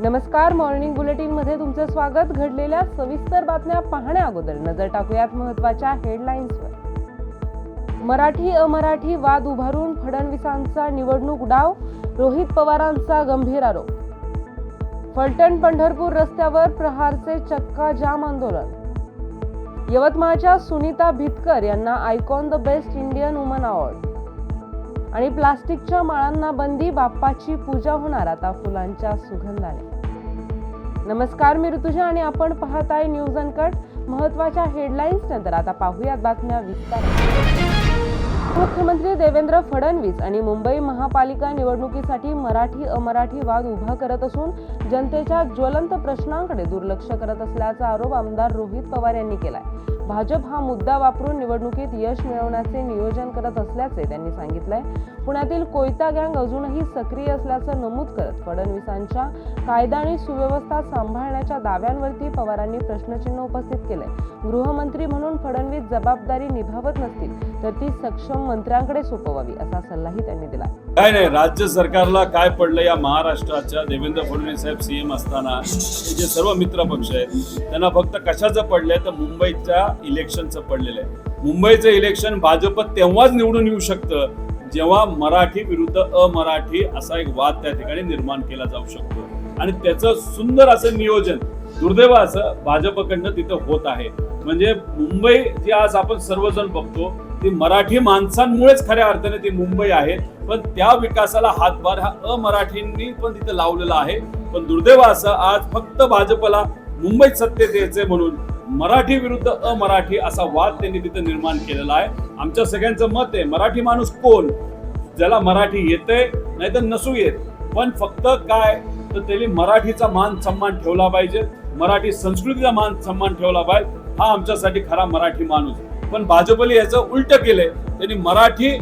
नमस्कार मॉर्निंग बुलेटिनमध्ये तुमचं स्वागत. घडलेल्या सविस्तर बातम्या पाहण्या अगोदर नजर टाकूयात महत्त्वाच्या हेडलाईन्सवर मराठी अमराठी वाद उभारून फडणवीसांचा निवडणूक डाव रोहित पवारांचा गंभीर आरोप. फलटण पंढरपूर रस्त्यावर प्रहारचे चक्का जाम आंदोलन. यवतमाळच्या सुनीता भितकर यांना icon the best Indian woman award. आणि प्लास्टिकच्या माळांना बंदी बाप्पाची पूजा होणार आता फुलांच्या सुगंधाने. नमस्कार मी ऋतुजा आणि आपण पाहताय न्यूज अनकट. महत्त्वाच्या हेडलाईन्स नंतर आता पाहूयात बातम्या विस्तार मुख्यमंत्री देवेंद्र फडणवीस आणि मुंबई महापालिका निवडणुकीसाठी मराठी अमराठी वाद उभा करत असून जनतेच्या ज्वलंत प्रश्नांकडे दुर्लक्ष करत असल्याचा आरोप आमदार रोहित पवार यांनी केलाय. भाजप हा मुद्दा वापरून निवडणुकीत यश मिळवण्याचे नियोजन करत असल्याचे त्यांनी सांगितलंय. पुण्यातील कोयता गँग अजूनही सक्रिय असल्याचं नमूद करत फडणवीसांच्या कायदा आणि सुव्यवस्था सांभाळण्याच्या दाव्यांवरती पवारांनी प्रश्नचिन्ह उपस्थित केलंय. गृहमंत्री म्हणून फडणवीस जबाबदारी निभावत नसतील तर ती सक्षम मंत्र्यांकडे सोपवावी असा सल्लाही त्यांनी दिला. काय नाही राज्य सरकारला काय पडलं या महाराष्ट्राच्या देवेंद्र फडणवीस साहेब सीएम असताना जे सर्व मित्र पक्ष आहेत त्यांना फक्त कशाचं पडलंय तर मुंबईच्या इलेक्शनचं पडलेलं आहे. मुंबईचं इलेक्शन भाजप तेव्हाच निवडून येऊ शकतं जेव्हा मराठी विरुद्ध अमराठी असा एक वाद त्या ठिकाणी निर्माण केला जाऊ शकतो. आणि त्याचं सुंदर असं नियोजन दुर्दैव असं भाजपकडनं तिथं होत आहे. म्हणजे मुंबई जी आज आपण सर्वजण बघतो ती मराठी माणसांमुळेच खऱ्या अर्थाने ती मुंबई आहे. पण त्या विकासाला हातभार हा अमराठींनी पण तिथं लावलेला आहे. पण दुर्दैव असं आज फक्त भाजपला मुंबईत सत्तेत यायचंय म्हणून मराठी विरुद्ध अमराठी असा वाद त्यांनी तिथं निर्माण केलेला आहे. आमच्या सगळ्यांचं मत आहे मराठी माणूस कोण? ज्याला मराठी येते नाही तर नसू येत. पण फक्त काय? तर त्यांनी मराठीचा मान सन्मान ठेवला पाहिजे. मराठी संस्कृतीचा मान सन्मान ठेवला पाहिजे. हा आमच्यासाठी खरा मराठी माणूस. पण भाजपने याचं उलट केलंय. त्यांनी मराठी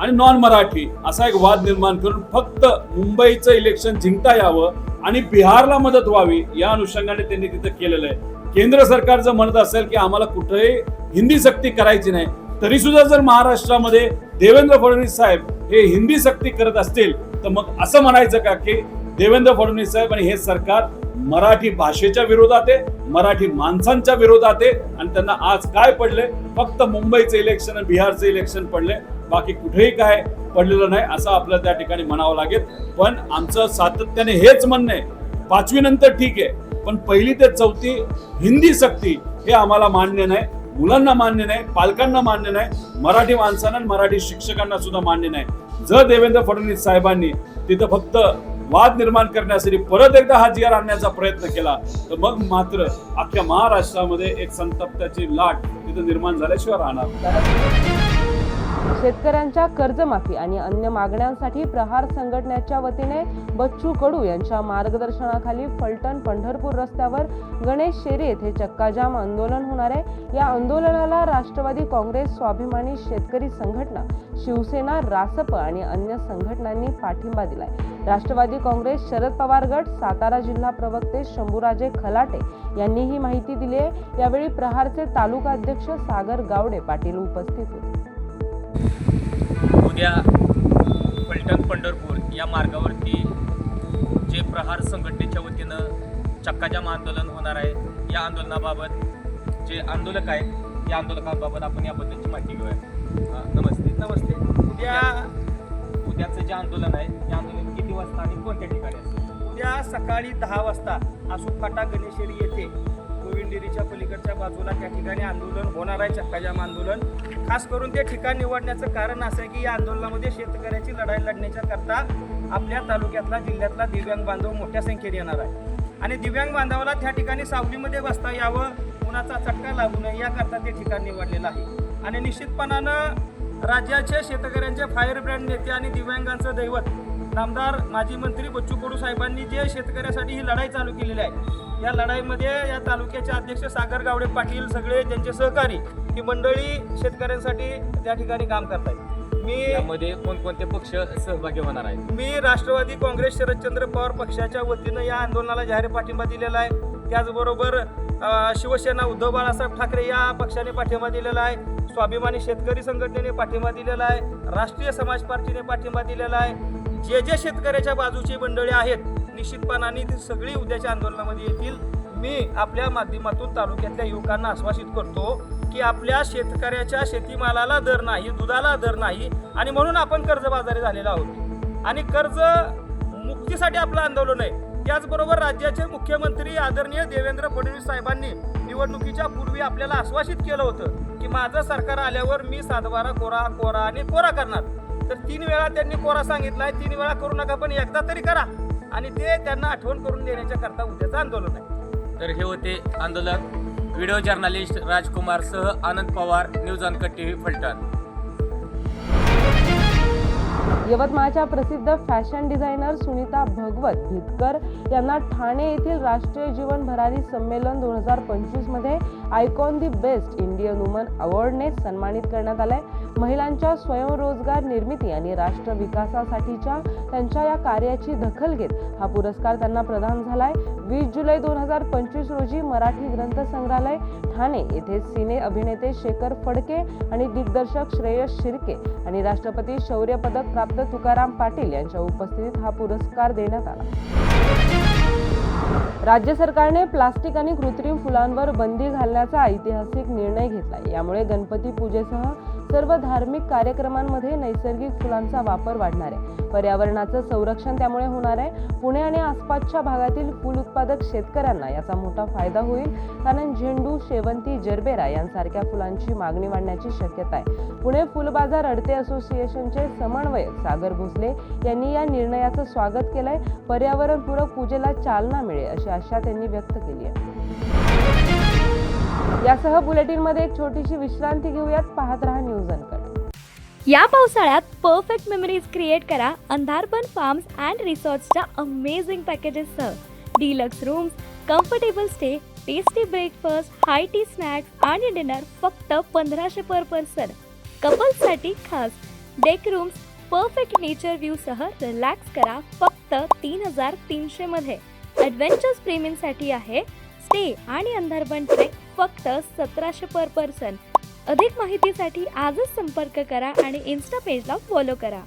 आणि नॉन मराठी असा एक वाद निर्माण करून फक्त मुंबईचं इलेक्शन जिंकता यावं आणि बिहारला मदत व्हावी या अनुषंगाने त्यांनी तिथं केलेलं आहे. केंद्र सरकार जर म्हणत असेल की आम्हाला कुठेही हिंदी सक्ती करायची नाही तरी सुद्धा जर महाराष्ट्रामध्ये देवेंद्र फडणवीस साहेब हे हिंदी सक्ती करत असतील तर मग असं म्हणायचं का की देवेंद्र फडणवीस साहेब आणि हे सरकार मराठी भाषेच्या विरोधात आहे मराठी माणसांच्या विरोधात आहे आणि त्यांना आज काय पडले फक्त मुंबईचं इलेक्शन आणि बिहारचं इलेक्शन पडले बाकी कुठेही काय पडलेलं नाही असं आपल्याला त्या ठिकाणी म्हणावं लागेल. पण आमचं सातत्याने हेच म्हणणं आहे पाचवी नंतर ठीक आहे पण पहिली ते चौथी हिंदी सक्ती हे आम्हाला मान्य नाही. मुलांना मान्य नाही पालकांना मान्य नाही मराठी माणसांना आणि मराठी शिक्षकांना सुद्धा मान्य नाही. जर देवेंद्र फडणवीस साहेबांनी तिथं फक्त वाद निर्माण करण्यासाठी परत एकदा हा जी आणण्याचा प्रयत्न केला तर मग मात्र अख्ख्या महाराष्ट्रामध्ये एक संतप्ताची लाट तिथं निर्माण झाल्याशिवाय राहणार शेतकऱ्यांच्या कर्जमाफी आणि अन्य मागण्यांसाठी प्रहार संघटनेच्या वतीने बच्चू कडू यांच्या मार्गदर्शनाखाली फलटण पंढरपूर रस्त्यावर गणेश शेरी येथे चक्काजाम आंदोलन होणार आहे. या आंदोलनाला राष्ट्रवादी काँग्रेस स्वाभिमानी शेतकरी संघटना शिवसेना रासप आणि अन्य संघटनांनी पाठिंबा दिलाय. राष्ट्रवादी काँग्रेस शरद पवार गट सातारा जिल्हा प्रवक्ते शंभूराजे खलाटे यांनी ही माहिती दिली आहे. यावेळी प्रहारचे तालुका अध्यक्ष सागर गावडे पाटील उपस्थित होते. उद्या फलटण पंढरपूर या मार्गावरती जे प्रहार संघटनेच्या वतीनं चक्काजाम आंदोलन होणार आहे या आंदोलनाबाबत जे आंदोलक आहेत या आंदोलकांबाबत आपण याबद्दलची माहिती घेऊया. नमस्ते. नमस्ते. उद्या उद्याचं जे आंदोलन आहे ते आंदोलन किती वाजता आणि कोणत्या ठिकाणी असेल उद्या सकाळी दहा वाजता आसू फाटा गणेशेरी येथे कोंडिरीच्या पलीकडच्या बाजूला त्या ठिकाणी आंदोलन होणार आहे चक्काजाम आंदोलन. खास करून ते ठिकाण निवडण्याचं कारण असं आहे की या आंदोलनामध्ये शेतकऱ्याची लढाई लढण्याच्या करता आपल्या तालुक्यातला जिल्ह्यातला दिव्यांग बांधव मोठ्या संख्येने येणार आहे. आणि दिव्यांग बांधवाला त्या ठिकाणी सावलीमध्ये बसता यावं उन्हाचा चटका लागू नये याकरता ते ठिकाण निवडलेलं आहे. आणि निश्चितपणानं राज्याचे शेतकऱ्यांचे फायर ब्रँड नेते आणि दिव्यांगांचं दैवत नामदार माजी मंत्री बच्चू कडू साहेबांनी जे शेतकऱ्यासाठी ही लढाई चालू केलेली आहे या लढाईमध्ये या तालुक्याचे अध्यक्ष सागर गावडे पाटील सगळे त्यांचे सहकारी ही मंडळी शेतकऱ्यांसाठी त्या ठिकाणी काम करतायत. मी यामध्ये कोणकोणते पक्ष सहभागी होणार आहेत? मी राष्ट्रवादी काँग्रेस शरदचंद्र पवार पक्षाच्या वतीनं या आंदोलनाला जाहीर पाठिंबा दिलेला आहे. त्याचबरोबर शिवसेना उद्धव बाळासाहेब ठाकरे या पक्षाने पाठिंबा दिलेला आहे. स्वाभिमानी शेतकरी संघटनेने पाठिंबा दिलेला आहे. राष्ट्रीय समाज पार्टीने पाठिंबा दिलेला आहे. जे जे शेतकऱ्याच्या बाजूची मंडळी आहेत निश्चितपणाने ती सगळी उद्याच्या आंदोलनामध्ये येतील. मी आपल्या माध्यमातून तालुक्यातल्या युवकांना आश्वासित करतो की आपल्या शेतकऱ्याच्या शेतीमालाला दर नाही दुधाला दर नाही आणि म्हणून आपण कर्जबाजारी झालेलो आहोत. आणि कर्ज मुक्तीसाठी आपलं आंदोलन आहे. त्याचबरोबर राज्याचे मुख्यमंत्री आदरणीय देवेंद्र फडणवीस साहेबांनी निवडणुकीच्या पूर्वी आपल्याला आश्वासित केलं होतं की माझं सरकार आल्यावर मी सातबारा कोरा कोरा आणि कोरा करणार. तर तीन वेळा त्यांनी कोरा सांगितला आहे तीन वेळा करू नका पण एकदा तरी करा. आणि ते त्यांना आठवण करून देण्याच्या करता उद्याचं आंदोलन आहे. तर हे होते आंदोलक व्हिडिओ जर्नलिस्ट राजकुमार सह Anand Pawar news uncut TV Phaltan. यवतमाळच्या प्रसिद्ध फॅशन डिझायनर सुनीता भगवत भितकर यांना ठाणे येथील राष्ट्रीय जीवन भरारी संमेलन दोन हजार पंचवीसमध्ये icon the best Indian woman अवॉर्डने सन्मानित करण्यात आलंय. महिलांच्या स्वयंरोजगार निर्मिती आणि राष्ट्र विकासासाठीच्या त्यांच्या या कार्याची दखल घेत हा पुरस्कार त्यांना प्रदान झालाय. वीस जुलै दोन हजार पंचवीस रोजी मराठी ग्रंथ संग्रहालय ठाणे येथे सिने अभिनेते शेखर फडके आणि दिग्दर्शक श्रेयस शिर्के आणि राष्ट्रपती शौर्य पदक प्राप्त तुकाराम पाटील यांच्या उपस्थितीत हा पुरस्कार देण्यात आला. राज्य सरकारने प्लास्टिक आणि कृत्रिम फुलांवर बंदी घालण्याचा ऐतिहासिक निर्णय घेतला यामुळे गणपती पूजेसह सर्व धार्मिक कार्यक्रमांमध्ये नैसर्गिक फुलांचा वापर वाढणार आहे. पर्यावरणाचं संरक्षण त्यामुळे होणार आहे. पुणे आणि आसपासच्या भागातील फुल उत्पादक शेतकऱ्यांना याचा मोठा फायदा होईल. कारण झेंडू शेवंती जरबेरा यांसारख्या फुलांची मागणी वाढण्याची शक्यता आहे. पुणे फुल बाजार अडते असोसिएशनचे समन्वयक सागर भोसले यांनी या निर्णयाचं स्वागत केलंय. पर्यावरणपूरक पूजेला चालना मिळेल अशी आशा त्यांनी व्यक्त केली आहे. यासह बुलेटिनमध्ये एक छोटीशी विश्रांती घेऊयात. पाहत रहा न्यूज अनकट. या पावसाळ्यात परफेक्ट मेमरीज क्रिएट करा अंधारबन फार्म्स अँड रिसॉर्ट्सच्या amazing पॅकेजेससह deluxe rooms comfortable stay tasty breakfast high tea snacks आणि डिनर फक्त पंधराशे पर पर्सन कपल्ससाठी खास. डेक रूम्स परफेक्ट नेचर व्ह्यूसह रिलॅक्स करा फक्त तीन हजार तीनशेमध्ये ॲडव्हेंचर्स प्रेमींसाठी आहे. स्टे आणि अंधारबन ट्रेक फक्त सतराशे पर पर्सन अधिक माहितीसाठी आजच संपर्क करा आणि इन्स्टा पेजला फॉलो करा.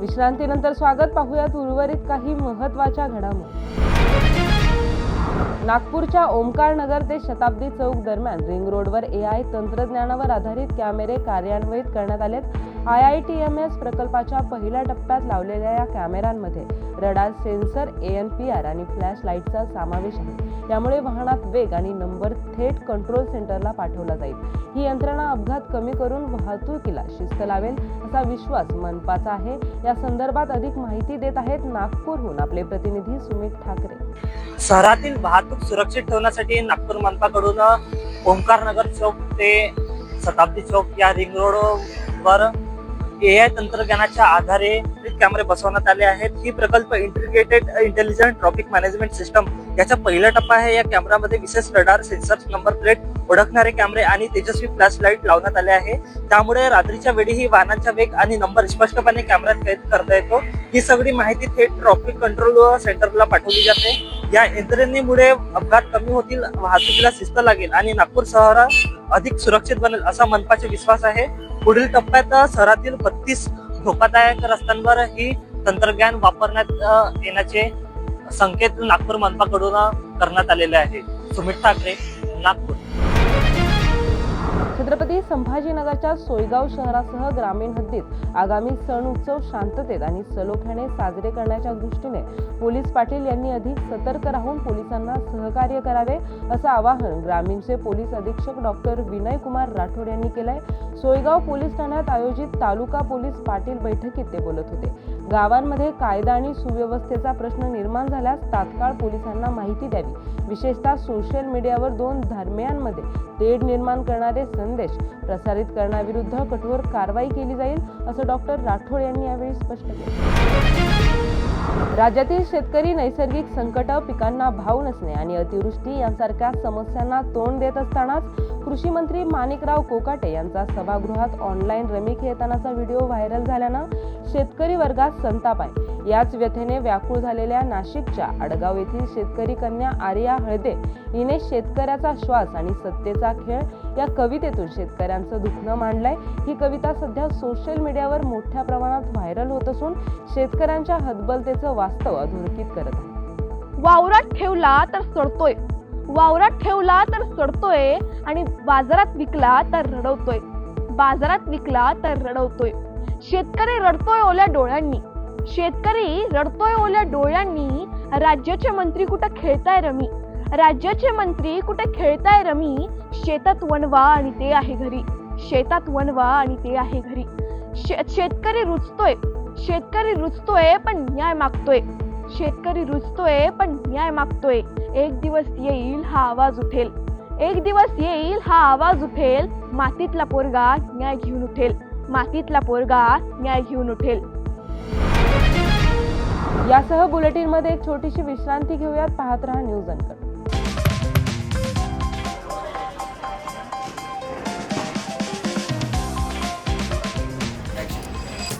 विश्रांतीनंतर स्वागत पाहूयात उर्वरित काही महत्त्वाच्या घडामोडी. नागपूरच्या ओमकार नगर ते शताब्दी चौक दरम्यान रिंग रोडवर ए आय तंत्रज्ञानावर आधारित कॅमेरे कार्यान्वित करण्यात आलेत. I I T M S प्रकल्पाच्या पहिल्या टप्प्यात लावलेल्या या कॅमेऱ्यांमध्ये radar sensor A N P R आणि फ्लॅश लाईटचा समावेश आहे. यामुळे वाहनात वेग आणि नंबर थेट कंट्रोल सेंटरला पाठवला जाईल. ही यंत्रणा अपघात कमी करून वाहतुकीला शिस्त लावेल असा विश्वास मनपाचा आहे. या संदर्भात अधिक माहिती देत आहेत नागपूरहून आपले प्रतिनिधी सुमित ठाकरे. शहरातील वाहतूक सुरक्षित ठेवण्यासाठी नागपूर मनपाकडून ओंकार नगर चौक ते शताब्दी चौक या रिंग रोडवर ए आय तंत्रज्ञानाच्या आधारे कॅमेरे बसवण्यात आले आहेत. ही प्रकल्प integrated intelligent traffic management system याचा पहिला टप्पा आहे. या कॅमेरामध्ये विशेष रडार सेन्सर नंबर प्लेट ओळखणारे कॅमेरे आणि तेजस्वी फ्लॅश लाइट लावण्यात आले आहे. त्यामुळे रात्रीच्या वेळीही वाहनांचा वेग आणि नंबर स्पष्टपणे कॅमेऱ्यात कैद करता येतो. ही सगळी माहिती थेट ट्रॉफिक कंट्रोल सेंटरला पाठवली जाते. या यंत्रणेमुळे अपघात कमी होतील वाहतुकीला शिस्त लागेल आणि नागपूर शहर अधिक सुरक्षित बनेल असा मनपाचा विश्वास आहे. पुढील टप्प्यात शहरातील बत्तीस धोकादायक रस्त्यांवर ही तंत्रज्ञान वापरण्यात येण्याचे संकेत नागपूर मनपाकडून करण्यात आलेले आहे. सुमित ठाकरे नागपूर. छत्रपती संभाजीनगरच्या सोयगाव शहरासह ग्रामीण हद्दीत आगामी सण उत्सव शांततेत आणि सलोख्याने साजरे करण्याच्या दृष्टीने पोलीस पाटील यांनी अधिक सतर्क राहून पोलिसांना सहकार्य करावे असं आवाहन ग्रामीणचे पोलीस अधीक्षक डॉक्टर विनय कुमार राठोड यांनी केलंय. सोयगाव पोलीस ठाण्यात आयोजित तालुका पोलीस पाटील बैठकीत ते बोलत होते. गावांमध्ये कायदा आणि सुव्यवस्थेचा प्रश्न निर्माण झाल्यास तात्काळ पोलिसांना माहिती द्यावी. विशेषतः सोशल मीडियावर दोन धर्मियांमध्ये तेढ निर्माण करणारे संदेश प्रसारित करण्याविरुद्ध कठोर कारवाई केली जाईल असं डॉक्टर राठोड यांनी यावेळी स्पष्ट केलं. राज्यातील शेतकरी नैसर्गिक संकट पिकांना भाव नसणे आणि अतिवृष्टी यांसारख्या समस्यांना तोंड देत असतानाच कृषी मंत्री माणिकराव कोकाटे यांचा सभागृहात ऑनलाईन रमी खेळतानाचा व्हिडिओ व्हायरल झाल्यानं शेतकरी वर्गात संताप आहे. याच व्यथेने व्याकुळ झालेल्या नाशिकच्या आडगाव येथील शेतकरी कन्या आर्या हळदे हिने शेतकऱ्याचा श्वास आणि सत्तेचा खेळ या कवितेतून शेतकऱ्यांचं दुखणं मांडलंय. ही कविता सध्या सोशल मीडियावर मोठ्या प्रमाणात व्हायरल होत असून शेतकऱ्यांच्या हतबलतेचं वास्तव अधोरेखित करत आहे. वावरात ठेवला तर सडतोय. वावरात ठेवला तर सडतोय आणि बाजारात विकला तर रडवतोय. बाजारात विकला तर रडवतोय. शेतकरी रडतोय ओल्या डोळ्यांनी. शेतकरी रडतोय ओल्या डोळ्यांनी. राज्याचे मंत्री कुठं खेळताय रमी? राज्याचे मंत्री कुठे खेळताय रमी? शेतात वनवा आणि ते आहे घरी. शेतात वनवा आणि ते आहे घरी. शे- शेतकरी रुचतोय शेतकरी रुचतोय पण न्याय मागतोय. शेतकरी रुचतोय पण न्याय मागतोय. एक दिवस येईल हा आवाज उठेल. एक दिवस येईल हा आवाज उठेल. मातीतला पोरगा न्याय घेऊन उठेल. मातीतला पोरगा न्याय घेऊन उठेल. यासह बुलेटिनमध्ये एक छोटीशी विश्रांती घेऊयात. पाहत रहा news uncle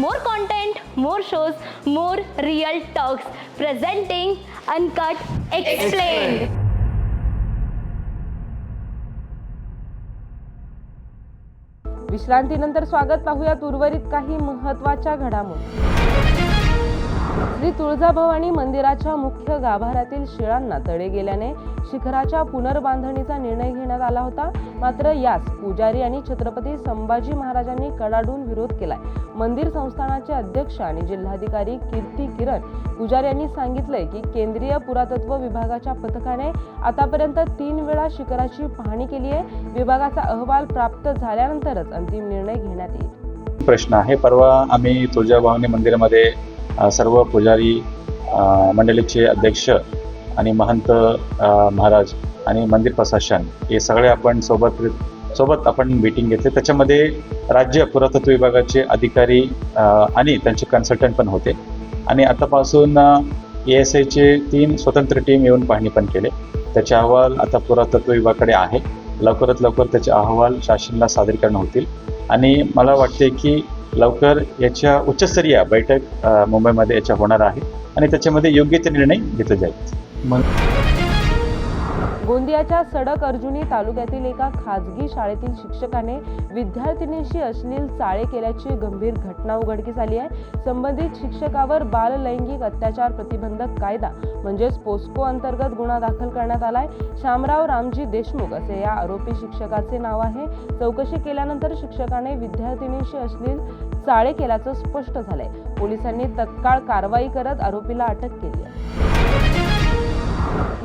More content more shows more real talks presenting uncut explain विश्रांतीनंतर स्वागत पाहूयात उर्वरित काही महत्त्वाच्या घडामोडी. श्री तुळजाभवानी मंदिराच्या मुख्य गाभाऱ्यातील शिळांना तडे गेल्याने शिखराच्या पुनर्बांधणीचा निर्णय घेण्यात आला होता. मात्र यास पुजारी आणि छत्रपती संभाजी महाराजांनी कडाडून विरोध केलाय. मंदिर संस्थानाचे अध्यक्ष आणि जिल्हाधिकारी कीर्ती किरण पुजारी यांनी सांगितलंय की केंद्रीय पुरातत्व विभागाच्या पथकाने आतापर्यंत तीन वेळा शिखराची पाहणी केली आहे. विभागाचा अहवाल प्राप्त झाल्यानंतरच अंतिम निर्णय घेण्यात येईल. प्रश्न आहे. परवा आम्ही तुळजाभवानी मंदिरामध्ये सर्व पुजारी मंडळीचे अध्यक्ष आणि महंत महाराज आणि मंदिर प्रशासन हे सगळे आपण सोबत सोबत आपण मीटिंग घेतली. त्याच्यामध्ये राज्य पुरातत्व विभागाचे अधिकारी आणि त्यांचे कन्सल्टंट पण होते. आणि आतापासून ए एस आयचे तीन स्वतंत्र टीम येऊन पाहणी पण केले. त्याचे अहवाल आता पुरातत्व विभागाकडे आहे. लवकरात लवकर त्याचे अहवाल शासनाला सादरीकरण होतील. आणि मला वाटते की लवकर याच्या उच्चस्तरीय बैठक मुंबईमध्ये याच्या होणार आहे. आणि त्याच्यामध्ये योग्य ते निर्णय घेतले जाईल. गोंदियाच्या सडक अर्जुनी तालुक्यातील एका खाजगी शाळेतील शिक्षकाने विद्यार्थिनींशी अश्लील चाळे केल्याची गंभीर घटना उघडकीस आली आहे. संबंधित शिक्षकावर बाल लैंगिक अत्याचार प्रतिबंधक कायदा म्हणजेच पोस्को अंतर्गत गुन्हा दाखल करण्यात आलाय. शामराव रामजी देशमुख असे या आरोपी शिक्षकाचे नाव आहे. चौकशी केल्यानंतर शिक्षकाने विद्यार्थिनींशी अश्लील चाळे केल्याचं स्पष्ट झालंय. पोलिसांनी तत्काळ कारवाई करत आरोपीला अटक केली आहे.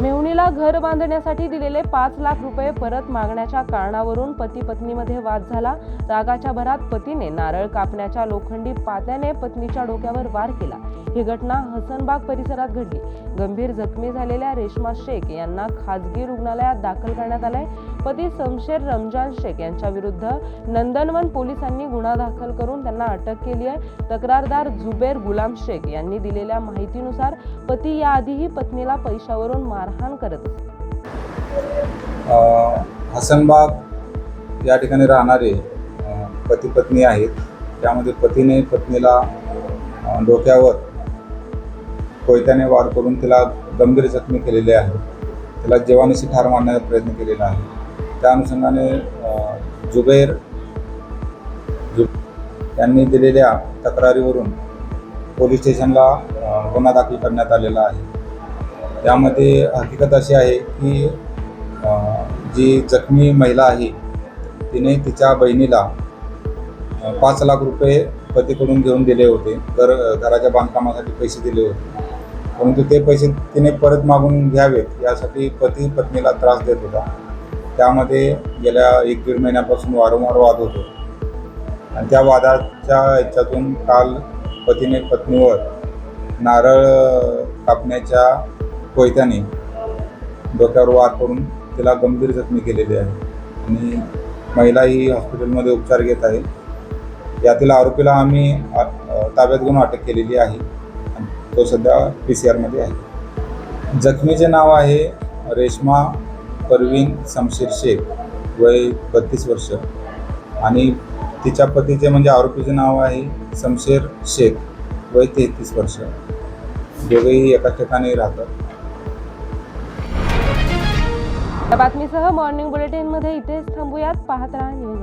मेहुणीला घर बांधण्यासाठी दिलेले पाच लाख रुपये परत मागण्याच्या कारणावरून पती पत्नीमध्ये वाद झाला. रागाच्या भरात पतीने नारळ कापण्याच्या लोखंडी पात्याने पत्नीच्या डोक्यावर वार केला. ही घटना हसनबाग परिसरात घडली. गंभीर जखमी झालेल्या रेश्मा शेख यांना खाजगी रुग्णालयात दाखल करण्यात आलंय. पती शमशेर रमजान शेख यांच्या विरुद्ध नंदनवन पोलिसांनी गुन्हा दाखल करून त्यांना अटक केली आहे. तक्रारदार जुबेर गुलाम शेख यांनी दिलेल्या माहितीनुसार पती याआधीही पत्नीला पैशावरून मारहाण करत हसनबाग या ठिकाणी राहणारे पती पत्नी आहेत. त्यामध्ये पतीने पत्नीला डोक्यावर कोयत्याने वार करून तिला गंभीर जखमी केलेले आहे. तिला जीवानिशी ठार मारण्याचा प्रयत्न केलेला आहे. त्या अनुषंगाने जुबेर जु यांनी दिलेल्या तक्रारीवरून पोलीस स्टेशनला गुन्हा दाखल करण्यात आलेला आहे. त्यामध्ये हकीकत अशी आहे की जी जखमी महिला आहे तिने तिच्या बहिणीला पाच लाख रुपये पतीकडून घेऊन दिले होते. घर घराच्या बांधकामासाठी पैसे दिले होते. परंतु ते पैसे तिने परत मागून घ्यावेत यासाठी पती पत्नीला त्रास देत होता. त्यामध्ये गेल्या एक दीड महिन्यापासून वारंवार वाद होतो. आणि त्या वादाच्या ह्याच्यातून काल पतीने पत्नीवर नारळ कापण्याच्या कोयत्याने डोक्यावर वार करून तिला गंभीर जखमी केलेली आहे. आणि महिला ही हॉस्पिटलमध्ये उपचार घेत आहे. यातील आरोपीला आम्ही ताब्यात घेऊन अटक केलेली आहे. तो सध्या पी सी आरमध्ये आहे. जखमीचे नाव आहे रेश्मा परवीन शमशेर शेख वय बत्तीस वर्ष. आणि तिच्या पतीचे म्हणजे आरोपीचे नाव आहे शमशेर शेख वय तेहतीस वर्ष. दोघेही एका ठिकाणी राहतात. या बातमीसह मॉर्निंग बुलेटिनमध्ये इथेच थांबूयात. पाहत राहा न्यूज